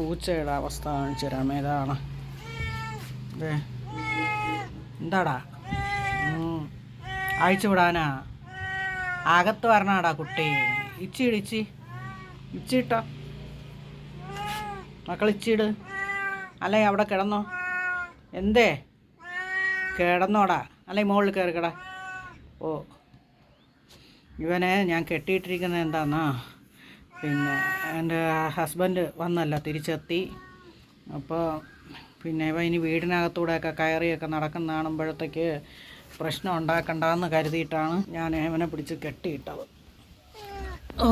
പൂച്ചയുടെ അവസ്ഥ കാണിച്ചു തരാം. ഏതാണ്? ദേ. എന്താടാ? അയച്ചു വിടാനാ? അകത്ത് വരണാടാ കുട്ടി. ഇച്ചി ഇട് ഇച്ചി. ഇച്ചി ഇട്ടോ. മക്കൾ ഇച്ചിട് അല്ലേ അവിടെ കിടന്നോ? എന്തേ? കിടന്നോടാ. അല്ലെ മുകളിൽ കയറി കിട. ഓ. ഇവനെ ഞാൻ കെട്ടിയിട്ടിരിക്കുന്നത് എന്താന്നാ? പിന്നെ എന്റെ ഹസ്ബൻഡ് വന്നല്ല തിരിച്ചെത്തി. അപ്പോൾ പിന്നെ ഇവ ഇനി വീടിനകത്തൂടെയൊക്കെ കയറിയൊക്കെ നടക്കുന്ന കാണുമ്പോഴത്തേക്ക് പ്രശ്നം ഉണ്ടാക്കണ്ടെന്ന് കരുതിയിട്ടാണ് ഞാൻ ഇവനെ പിടിച്ച് കെട്ടിയിട്ടത്. ഓ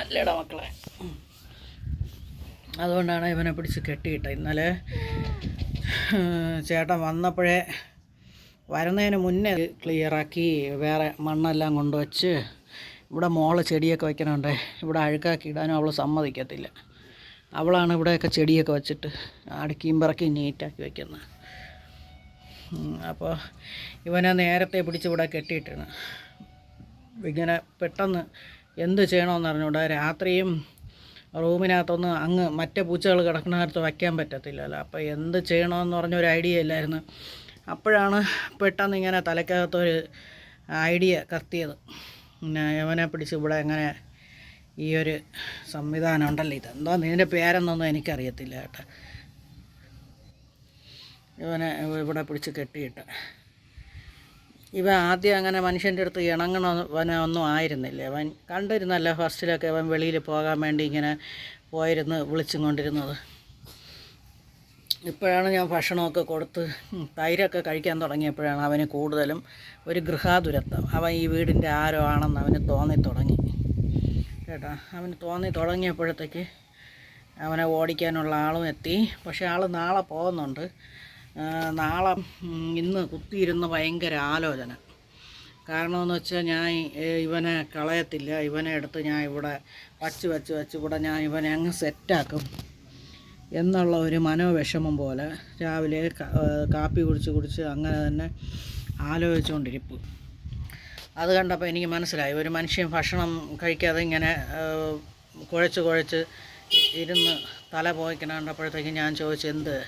അല്ലേടാ മക്കളെ. അതുകൊണ്ടാണ് ഇവനെ പിടിച്ച് കെട്ടിയിട്ടത്. ഇന്നലെ ചേട്ടൻ വന്നപ്പോഴേ വരുന്നതിന് മുന്നേ ക്ലിയറാക്കി വേറെ മണ്ണെല്ലാം കൊണ്ടുവച്ച് ഇവിടെ മോൾ ചെടിയൊക്കെ വയ്ക്കണുണ്ട്. ഇവിടെ അഴുക്കാക്കി ഇടാനും അവൾ സമ്മതിക്കത്തില്ല. അവളാണ് ഇവിടെയൊക്കെ ചെടിയൊക്കെ വെച്ചിട്ട് അടുക്കിയും പറക്കിയും നീറ്റാക്കി വയ്ക്കുന്നത്. അപ്പോൾ ഇവനെ നേരത്തെ പിടിച്ച് ഇവിടെ കെട്ടിയിട്ടാണ് ഇങ്ങനെ പെട്ടെന്ന് എന്ത് ചെയ്യണമെന്ന് അറിഞ്ഞൂടെ രാത്രിയും റൂമിനകത്തൊന്ന് അങ്ങ് മറ്റേ പൂച്ചകൾ കിടക്കുന്നിടത്ത് വയ്ക്കാൻ പറ്റത്തില്ലല്ലോ. അപ്പോൾ എന്ത് ചെയ്യണമെന്ന് പറഞ്ഞൊരു ഐഡിയ ഇല്ലായിരുന്നു. അപ്പോഴാണ് പെട്ടെന്ന് ഇങ്ങനെ തലക്കകത്തൊരു ഐഡിയ കത്തിയത്. പിന്നെ യവനെ പിടിച്ച് ഇവിടെ എങ്ങനെ ഈ ഒരു സംവിധാനം ഉണ്ടല്ലോ? എന്താ ഇതിന്റെ പേരെന്നൊന്നും എനിക്കറിയത്തില്ല കേട്ടോ. ഇവനെ ഇവിടെ പിടിച്ച് കെട്ടിയിട്ട്. ഇവ ആദ്യം അങ്ങനെ മനുഷ്യന്റെ അടുത്ത് ഇണങ്ങണവനെ ഒന്നും ആയിരുന്നില്ല. അവൻ കണ്ടിരുന്നല്ല ഫസ്റ്റിലൊക്കെ അവൻ വെളിയിൽ പോകാൻ വേണ്ടി ഇങ്ങനെ പോയിരുന്നു വിളിച്ചും കൊണ്ടിരുന്നത്. ഇപ്പോഴാണ് ഞാൻ ഭക്ഷണമൊക്കെ കൊടുത്ത് തൈരൊക്കെ കഴിക്കാൻ തുടങ്ങിയപ്പോഴാണ് അവന് കൂടുതലും ഒരു ഗൃഹാതുരത്വം. അവൻ ഈ വീടിന്റെ ആരോ ആണെന്ന് അവന് തോന്നി തുടങ്ങി. കേട്ടോ? അവന് തോന്നി തുടങ്ങിയപ്പോഴത്തേക്ക് അവനെ ഓടിക്കാനുള്ള ആളും എത്തി. പക്ഷേ ആൾ നാളെ പോകുന്നുണ്ട്. നാളെ ഇന്ന് കുത്തിയിരുന്ന് ഭയങ്കര ആലോചന. കാരണമെന്ന് വെച്ചാൽ ഞാൻ ഇവനെ കളയത്തില്ല. ഇവനെ എടുത്ത് ഞാൻ ഇവിടെ വച്ച് വച്ച് വച്ച് ഇവിടെ ഞാൻ ഇവനെ അങ്ങ് സെറ്റാക്കും എന്നുള്ള ഒരു മനോവിഷമം പോലെ രാവിലെ കാപ്പി കുടിച്ച് കുടിച്ച് അങ്ങനെ തന്നെ ആലോചിച്ചുകൊണ്ടിരിപ്പ്. അത് കണ്ടപ്പോൾ എനിക്ക് മനസ്സിലായി. ഒരു മനുഷ്യൻ ഭക്ഷണം കഴിക്കാതെ ഇങ്ങനെ കുഴച്ച് കുഴച്ച് ഇരുന്ന് തല പോയിക്കണ കണ്ടപ്പോഴത്തേക്ക് ഞാൻ ചോദിച്ചെന്ത്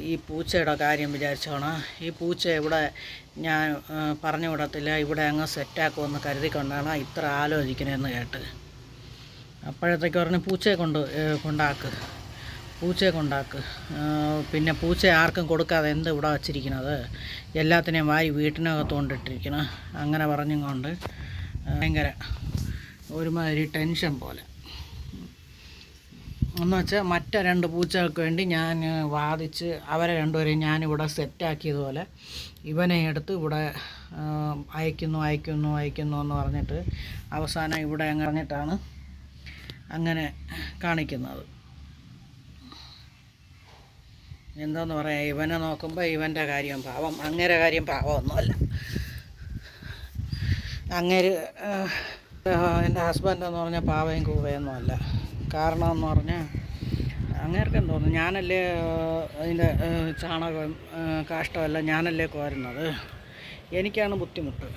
ഈ പൂച്ചയുടെ കാര്യം വിചാരിച്ചോണ? ഈ പൂച്ച ഇവിടെ ഞാൻ പറഞ്ഞു വിടത്തില്ല. ഇവിടെ അങ്ങ് സെറ്റാക്കുമെന്ന് കരുതിക്കൊണ്ടാണ് ഇത്ര ആലോചിക്കണമെന്ന് കേട്ട്. അപ്പോഴത്തേക്ക് പറഞ്ഞു പൂച്ചയെ കൊണ്ട് കൊണ്ടാക്ക്. പൂച്ചയെ കൊണ്ടാക്ക് പിന്നെ പൂച്ച ആർക്കും കൊടുക്കാതെ എന്ത് ഇവിടെ വച്ചിരിക്കണത്? എല്ലാത്തിനെയും വാരി വീട്ടിനകത്ത് കൊണ്ടിട്ടിരിക്കണം. അങ്ങനെ പറഞ്ഞും കൊണ്ട് ഭയങ്കര ഒരുമാതിരി ടെൻഷൻ പോലെ. എന്ന് വെച്ചാൽ മറ്റേ രണ്ട് പൂച്ചകൾക്ക് വേണ്ടി ഞാൻ വാദിച്ച് അവരെ രണ്ടുപേരെയും ഞാനിവിടെ സെറ്റാക്കിയതുപോലെ ഇവനെ എടുത്ത് ഇവിടെ അയക്കുന്നു അയക്കുന്നു അയക്കുന്നു എന്ന് പറഞ്ഞിട്ട് അവസാനം ഇവിടെ അങ്ങ് പറഞ്ഞിട്ടാണ് അങ്ങനെ കാണിക്കുന്നത്. എന്താന്ന് പറയാം? ഇവനെ നോക്കുമ്പോൾ ഇവന്റെ കാര്യം പാവം. അങ്ങേരെ കാര്യം പാവമൊന്നുമല്ല. അങ്ങേര് എന്റെ ഹസ്ബൻഡ് എന്ന് പറഞ്ഞാൽ പാവയും കൂവയൊന്നുമല്ല. കാരണം എന്ന് പറഞ്ഞാൽ അങ്ങേർക്ക് തോന്നുന്നു? ഞാനല്ലേ അതിന്റെ ചാണകം കാഷ്ടമല്ല ഞാനല്ലേ കോരുന്നത്? എനിക്കാണ് ബുദ്ധിമുട്ട്.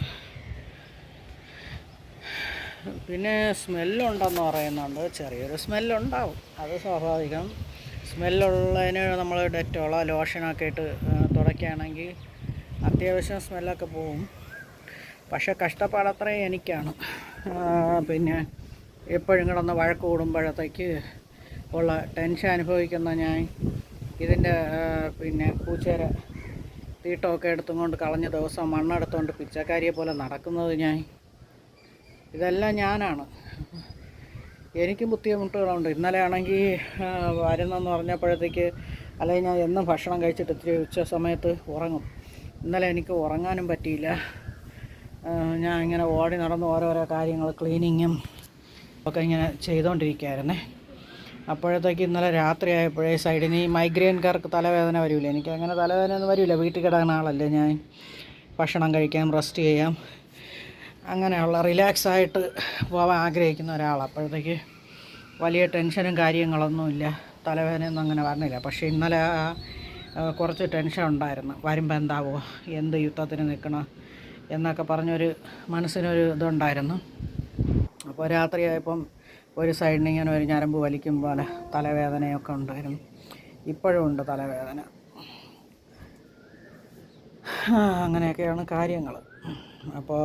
പിന്നെ സ്മെല്ലുണ്ടെന്ന് പറയുന്നുണ്ട്. ചെറിയൊരു സ്മെല്ലുണ്ടാവും അത് സ്വാഭാവികം. സ്മെല്ലുള്ളതിന് നമ്മൾ ഡെറ്റോളോ ലോഷനൊക്കെ ഇട്ട് തുടയ്ക്കുകയാണെങ്കിൽ അത്യാവശ്യം സ്മെല്ലൊക്കെ പോവും. പക്ഷെ കഷ്ടപ്പാടത്രയും എനിക്കാണ്. പിന്നെ എപ്പോഴും കിടന്ന് വഴക്ക് കൂടുമ്പോഴത്തേക്ക് ഉള്ള ടെൻഷൻ അനുഭവിക്കുന്ന ഞാൻ ഇതിന്റെ പിന്നെ പൂച്ചേര തീട്ടമൊക്കെ എടുത്തും കൊണ്ട് കളഞ്ഞ ദിവസം മണ്ണെടുത്തുകൊണ്ട് പിച്ചക്കാരിയെ പോലെ നടക്കുന്നത് ഞാൻ. ഇതെല്ലാം ഞാനാണ്. എനിക്കും ബുദ്ധിമുട്ടുകളുണ്ട്. ഇന്നലെ ആണെങ്കിൽ വരുന്നെന്ന് പറഞ്ഞപ്പോഴത്തേക്ക് അല്ലെങ്കിൽ ഞാൻ എന്നും ഭക്ഷണം കഴിച്ചിട്ട് ഇത്തിരി ഉച്ച സമയത്ത് ഉറങ്ങും. ഇന്നലെ എനിക്ക് ഉറങ്ങാനും പറ്റിയില്ല. ഞാൻ ഇങ്ങനെ ഓടി നടന്ന് ഓരോരോ കാര്യങ്ങൾ ക്ലീനിങ്ങും ഒക്കെ ഇങ്ങനെ ചെയ്തുകൊണ്ടിരിക്കുകയായിരുന്നേ അപ്പോഴത്തേക്ക് ഇന്നലെ രാത്രി ആയപ്പോഴേ സൈഡിന് ഈ മൈഗ്രെയിൻകാർക്ക് തലവേദന വരില്ല എനിക്ക് അങ്ങനെ തലവേദന ഒന്നും വരില്ല വീട്ടിൽ കിടക്കുന്ന ആളല്ലേ ഞാൻ. ഭക്ഷണം കഴിക്കാം റെസ്റ്റ് ചെയ്യാം. അങ്ങനെയുള്ള റിലാക്സ് ആയിട്ട് പോകാൻ ആഗ്രഹിക്കുന്ന ഒരാൾ അപ്പോഴത്തേക്ക് വലിയ ടെൻഷനും കാര്യങ്ങളൊന്നുമില്ല. തലവേദനയൊന്നും അങ്ങനെ വരണില്ല പക്ഷേ ഇന്നലെ കുറച്ച് ടെൻഷൻ ഉണ്ടായിരുന്നു. വരുമ്പോൾ എന്താവോ എന്ത് യുദ്ധത്തിന് നിൽക്കണം എന്നൊക്കെ പറഞ്ഞൊരു മനസ്സിനൊരു ഇതുണ്ടായിരുന്നു. അപ്പോൾ രാത്രിയായപ്പം ഒരു സൈഡിന് ഇങ്ങനെ ഒരു ഞരമ്പ് വലിക്കും പോലെ തലവേദനയൊക്കെ ഉണ്ടായിരുന്നു. ഇപ്പോഴും ഉണ്ട് തലവേദന. അങ്ങനെയൊക്കെയാണ് കാര്യങ്ങൾ അപ്പോൾ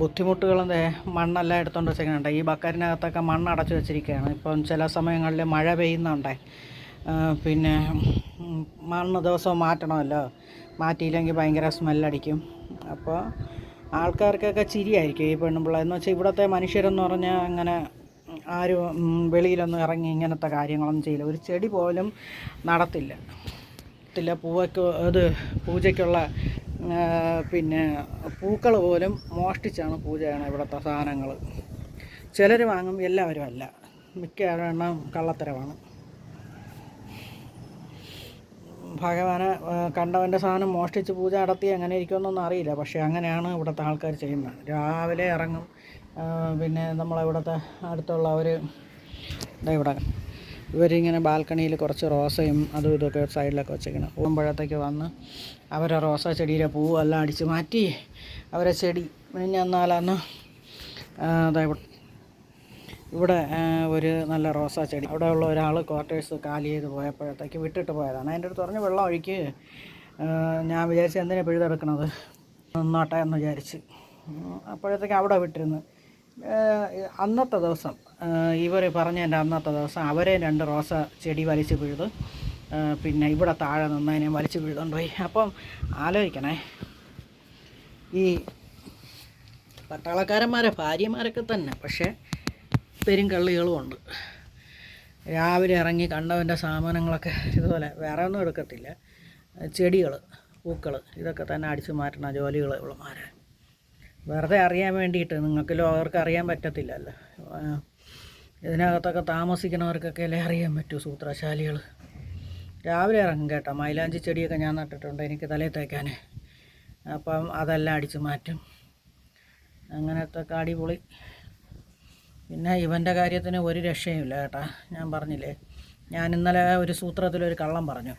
ബുദ്ധിമുട്ടുകളും എന്തേ മണ്ണെല്ലാം എടുത്തുകൊണ്ട് വെച്ചിരിക്കുന്നുണ്ട് ഈ ബക്കറ്റിനകത്തൊക്കെ മണ്ണ് അടച്ചു വെച്ചിരിക്കുകയാണ് ഇപ്പം ചില സമയങ്ങളിൽ മഴ പെയ്യുന്നുണ്ടേ. പിന്നെ മണ്ണ് ദിവസവും മാറ്റണമല്ലോ. മാറ്റിയില്ലെങ്കിൽ ഭയങ്കര സ്മെല്ലടിക്കും. അപ്പോൾ ആൾക്കാർക്കൊക്കെ ചിരിയായിരിക്കും ഈ പെണ്ണുമ്പിള്ള. എന്ന് വെച്ചാൽ ഇവിടുത്തെ മനുഷ്യരെന്ന് പറഞ്ഞാൽ അങ്ങനെ ആരും വെളിയിലൊന്നും ഇറങ്ങി ഇങ്ങനത്തെ കാര്യങ്ങളൊന്നും ചെയ്യില്ല. ഒരു ചെടി പോലും നടത്തില്ല. ത്തില്ല പൂവയ്ക്ക് ഇത് പൂജയ്ക്കുള്ള പിന്നെ പൂക്കൾ പോലും മോഷ്ടിച്ചാണ് പൂജ ചെയ്യണം ഇവിടുത്തെ സാധനങ്ങൾ ചിലർ വാങ്ങും എല്ലാവരും അല്ല. മിക്ക എണ്ണം കള്ളത്തരമാണ്. ഭഗവാനെ കണ്ടവന്റെ സാധനം മോഷ്ടിച്ച് പൂജ നടത്തി എങ്ങനെ ഇരിക്കുമെന്നൊന്നും അറിയില്ല. പക്ഷേ അങ്ങനെയാണ് ഇവിടുത്തെ ആൾക്കാർ ചെയ്യുന്നത്. രാവിലെ ഇറങ്ങും പിന്നെ നമ്മളിവിടുത്തെ അടുത്തുള്ള ഒരു ഇവിടെ ഇവരിങ്ങനെ ബാൽക്കണിയിൽ കുറച്ച് റോസയും അതും ഇതൊക്കെ സൈഡിലൊക്കെ വെച്ചേക്കണം. പോകുമ്പോഴത്തേക്ക് വന്ന് അവരെ റോസ ചെടിയിലെ പൂവെല്ലാം അടിച്ച് മാറ്റി അവരെ ചെടി മിനിഞ്ഞന്നാലന്ന് അതാ ഇവിടെ ഒരു നല്ല റോസാ ചെടി. അവിടെ ഉള്ള ഒരാൾ ക്വാർട്ടേഴ്സ് കാലി ചെയ്ത് പോയപ്പോഴത്തേക്ക് വിട്ടിട്ട് പോയതാണ്. അതിന്റെ അടുത്ത് പറഞ്ഞ് വെള്ളം ഒഴിക്ക്. ഞാൻ വിചാരിച്ച് എന്തിനാണ് പിഴുതെടുക്കണത്? നിന്നോട്ടെ എന്ന് വിചാരിച്ച്. അപ്പോഴത്തേക്ക് അവിടെ വിട്ടിരുന്നു. അന്നത്തെ ദിവസം ഇവർ പറഞ്ഞതിന്റെ അന്നത്തെ ദിവസം അവരെ രണ്ട് റോസ ചെടി വലിച്ചു പിഴുത് പിന്നെ ഇവിടെ താഴെ നിന്നതിനെ വലിച്ച് പിഴുതുകൊണ്ട് അപ്പം ആലോചിക്കണേ ഈ പട്ടാളക്കാരന്മാരെ ഭാര്യമാരൊക്കെ തന്നെ പക്ഷേ പെരുങ്കള്ളികളും ഉണ്ട്. രാവിലെ ഇറങ്ങി കണ്ടവന്റെ സാധനങ്ങളൊക്കെ ഇതുപോലെ വേറെ ഒന്നും എടുക്കത്തില്ല. ചെടികൾ പൂക്കൾ ഇതൊക്കെ തന്നെ അടിച്ചു മാറ്റണ ജോലികൾ ഇവളുമാരെ. വെറുതെ അറിയാൻ വേണ്ടിയിട്ട് നിങ്ങൾക്ക് ലോകർക്ക് അറിയാൻ പറ്റത്തില്ലല്ലോ. ഇതിനകത്തൊക്കെ താമസിക്കുന്നവർക്കൊക്കെ അല്ലേ അറിയാൻ പറ്റൂ സൂത്രശാലികൾ. രാവിലെ ഇറങ്ങും കേട്ടോ. മൈലാഞ്ചി ചെടിയൊക്കെ ഞാൻ നട്ടിട്ടുണ്ട് എനിക്ക് തലയിൽ തേക്കാൻ അപ്പം അതെല്ലാം അടിച്ചു മാറ്റും. അങ്ങനത്തെ അടിപൊളി പിന്നെ ഇവന്റെ കാര്യത്തിന് ഒരു രക്ഷയുമില്ല കേട്ടാ. ഞാൻ പറഞ്ഞില്ലേ ഞാൻ ഇന്നലെ ഒരു സൂത്രത്തിലൊരു കള്ളം പറഞ്ഞു.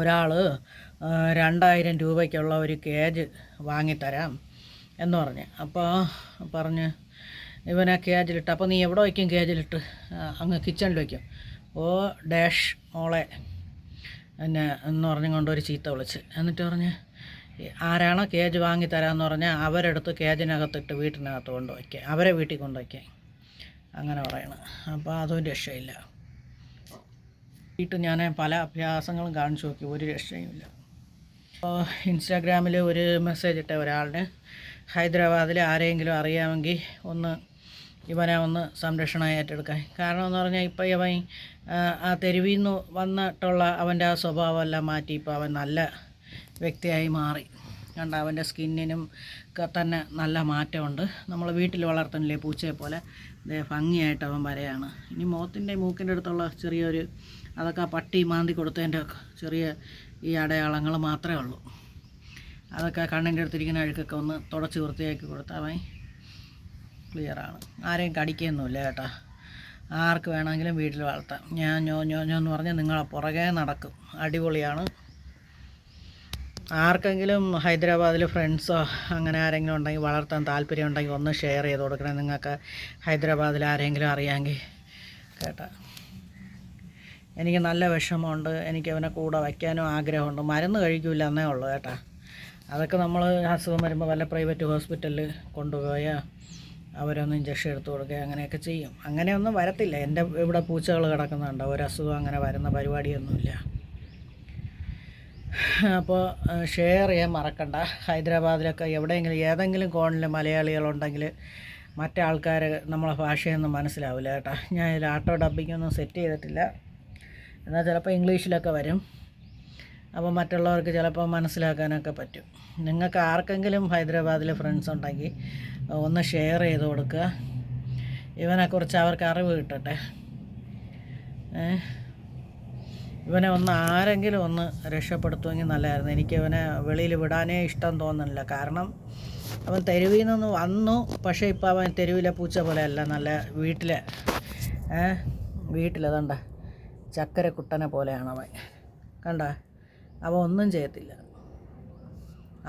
ഒരാൾ രണ്ടായിരം രൂപയ്ക്കുള്ള ഒരു കേജ് വാങ്ങിത്തരാം. എന്ന് പറഞ്ഞ്. അപ്പോൾ പറഞ്ഞ് ഇവനെ കേജിലിട്ട്. അപ്പോൾ നീ എവിടെ വയ്ക്കും കേജിലിട്ട്? അങ്ങ് കിച്ചണിൽ വയ്ക്കും. ഓ ഡാഷ് മോളെ. എന്നെ എന്ന് പറഞ്ഞുകൊണ്ട് ഒരു ചീത്ത വിളിച്ച്. എന്നിട്ട് പറഞ്ഞ് ആരാണോ കേജ് വാങ്ങി തരാമെന്ന് പറഞ്ഞാൽ അവരെടുത്ത് കേജിനകത്തിട്ട് വീട്ടിനകത്ത് കൊണ്ട് വയ്ക്കുക അവരെ വീട്ടിൽ കൊണ്ട് വയ്ക്കുക അങ്ങനെ പറയണം. അപ്പോൾ അതും രക്ഷയില്ല. വീട്ടിൽ ഞാൻ പല അഭ്യാസങ്ങളും കാണിച്ചു നോക്കി. ഒരു രക്ഷയുമില്ല. അപ്പോൾ ഇൻസ്റ്റാഗ്രാമിൽ ഒരു മെസ്സേജ് ഇട്ട ഒരാളിന് ഹൈദരാബാദിൽ ആരെങ്കിലും അറിയാമെങ്കിൽ ഒന്ന് ഇവനെ ഒന്ന് സംരക്ഷണം ഏറ്റെടുക്കാൻ. കാരണം എന്ന് പറഞ്ഞാൽ ഇപ്പോൾ ഇവൻ ആ, തെരുവിൽ നിന്ന് വന്നിട്ടുള്ള അവന്റെ ആ സ്വഭാവമെല്ലാം മാറ്റി ഇപ്പോൾ അവൻ നല്ല വ്യക്തിയായി മാറി. കണ്ട അവന്റെ സ്കിന്നിനും തന്നെ നല്ല മാറ്റമുണ്ട്. നമ്മൾ വീട്ടിൽ വളർത്തുന്നില്ലേ പൂച്ചയെ പോലെ? ഭംഗിയായിട്ട് അവൻ വരെയാണ്. ഇനി മുഖത്തിന്റെ മൂക്കിന്റെ അടുത്തുള്ള ചെറിയൊരു അതൊക്കെ പട്ടി മാന്തി കൊടുത്തതിന്റെ ചെറിയ ഈ അടയാളങ്ങൾ മാത്രമേ ഉള്ളൂ. അതൊക്കെ കണ്ണിന്റെ അടുത്തിരിക്കുന്ന അഴുക്കൊക്കെ ഒന്ന് തുടച്ച് വൃത്തിയാക്കി കൊടുത്താൽ മതി ക്ലിയറാണ്. ആരെയും കടിക്കുകയൊന്നുമില്ല കേട്ടോ. ആർക്ക് വേണമെങ്കിലും വീട്ടിൽ വളർത്താം. ഞാൻ ഞോ ഞോ ഞോ എന്ന് പറഞ്ഞാൽ നിങ്ങളെ പുറകെ നടക്കും. അടിപൊളിയാണ്. ആർക്കെങ്കിലും ഹൈദരാബാദിൽ ഫ്രണ്ട്സോ അങ്ങനെ ആരെങ്കിലും ഉണ്ടെങ്കിൽ വളർത്താൻ താല്പര്യം ഉണ്ടെങ്കിൽ ഒന്ന് ഷെയർ ചെയ്ത് കൊടുക്കണേ. നിങ്ങൾക്ക് ഹൈദരാബാദിൽ ആരെങ്കിലും അറിയാമെങ്കിൽ കേട്ടോ. എനിക്ക് നല്ല വിഷമമുണ്ട്. എനിക്ക് അവനെ കൂടെ വയ്ക്കാനും ആഗ്രഹമുണ്ട്. മരുന്ന് കഴിക്കില്ല എന്നേ ഉള്ളൂ കേട്ടോ. അതൊക്കെ നമ്മൾ അസുഖം വരുമ്പോൾ വല്ല പ്രൈവറ്റ് ഹോസ്പിറ്റലിൽ കൊണ്ടുപോയാൽ അവരൊന്ന് ഇഞ്ചക്ഷൻ എടുത്തു കൊടുക്കുക അങ്ങനെയൊക്കെ ചെയ്യും. അങ്ങനെയൊന്നും വരത്തില്ല. എന്റെ ഇവിടെ പൂച്ചകൾ കിടക്കുന്നുണ്ട്. ഒരസുഖം അങ്ങനെ വരുന്ന പരിപാടിയൊന്നുമില്ല. അപ്പോൾ ഷെയർ ചെയ്യാൻ മറക്കണ്ട. ഹൈദരാബാദിലൊക്കെ എവിടെയെങ്കിലും ഏതെങ്കിലും കോണിൽ മലയാളികളുണ്ടെങ്കിൽ മറ്റേ ആൾക്കാർ നമ്മളെ ഭാഷയൊന്നും മനസ്സിലാവില്ല കേട്ടോ. ഞാൻ ഇതിൽ ആട്ടോ ഡബ്ബിങ്ങൊന്നും സെറ്റ് ചെയ്തിട്ടില്ല. എന്നാൽ ചിലപ്പോൾ ഇംഗ്ലീഷിലൊക്കെ വരും. അപ്പോൾ മറ്റുള്ളവർക്ക് ചിലപ്പോൾ മനസ്സിലാക്കാനൊക്കെ പറ്റും. നിങ്ങൾക്ക് ആർക്കെങ്കിലും ഹൈദരാബാദിൽ ഫ്രണ്ട്സ് ഉണ്ടെങ്കിൽ ഒന്ന് ഷെയർ ചെയ്ത് കൊടുക്കുക. ഇവനെക്കുറിച്ച് അവർക്ക് അറിവ് കിട്ടട്ടെ. ഇവനെ ഒന്ന് ആരെങ്കിലും ഒന്ന് രക്ഷപ്പെടുത്തുമെങ്കിൽ നല്ലതായിരുന്നു. എനിക്ക് ഇവനെ വെളിയിൽ വിടാനേ ഇഷ്ടം തോന്നുന്നില്ല. കാരണം അവൻ തെരുവിൽ നിന്ന് വന്നു. പക്ഷേ ഇപ്പോൾ അവൻ തെരുവിലെ പൂച്ച പോലെയല്ല. നല്ല വീട്ടിലെ വീട്ടിലതണ്ട ചക്കര കുട്ടനെ പോലെയാണ് അവൻ. കണ്ട? അവൻ ഒന്നും ചെയ്യത്തില്ല.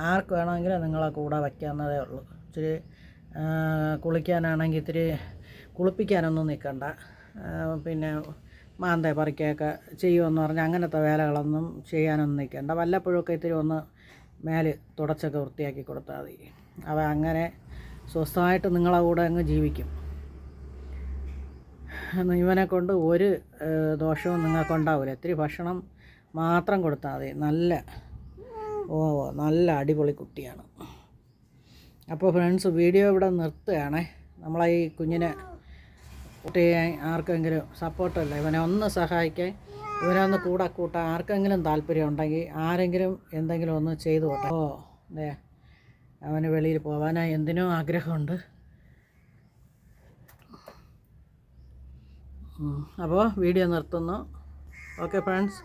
ആർക്ക് വേണമെങ്കിലും നിങ്ങളെ കൂടെ വയ്ക്കാവുന്നതേ ഉള്ളൂ. ഇച്ചിരി കുളിക്കാനാണെങ്കിൽ ഇത്തിരി കുളിപ്പിക്കാനൊന്നും നിൽക്കണ്ട. പിന്നെ മാന്ത പറിക്കുകയൊക്കെ ചെയ്യുമെന്ന് പറഞ്ഞാൽ അങ്ങനത്തെ വേലകളൊന്നും ചെയ്യാനൊന്നും നിൽക്കണ്ട. വല്ലപ്പോഴൊക്കെ ഇത്തിരി ഒന്ന് മേൽ തുടച്ചൊക്കെ വൃത്തിയാക്കി കൊടുത്താൽ മതി. അവ അങ്ങനെ സ്വസ്ഥമായിട്ട് നിങ്ങളെ കൂടെ അങ്ങ് ജീവിക്കും. ഇവനെ കൊണ്ട് ഒരു ദോഷവും നിങ്ങൾക്കുണ്ടാവില്ല. ഇത്തിരി ഭക്ഷണം മാത്രം കൊടുത്താൽ മതി. നല്ല ഓ നല്ല അടിപൊളി കുട്ടിയാണ്. അപ്പോൾ ഫ്രണ്ട്സ് വീഡിയോ ഇവിടെ നിർത്തുകയാണേ. നമ്മളെ ഈ കുഞ്ഞിനെ കുട്ടിയെ ആർക്കെങ്കിലും സപ്പോർട്ടല്ല ഇവനെ ഒന്ന് സഹായിക്കാൻ ഇവനെ ഒന്ന് കൂടെ കൂട്ടാൻ ആർക്കെങ്കിലും താല്പര്യം ഉണ്ടെങ്കിൽ ആരെങ്കിലും എന്തെങ്കിലും ഒന്ന് ചെയ്തു കൊട്ടോ. ഓ അതെ അവന് വെളിയിൽ പോകാനായി എന്തിനോ ആഗ്രഹമുണ്ട്. അപ്പോൾ വീഡിയോ നിർത്തുന്നു. Okay friends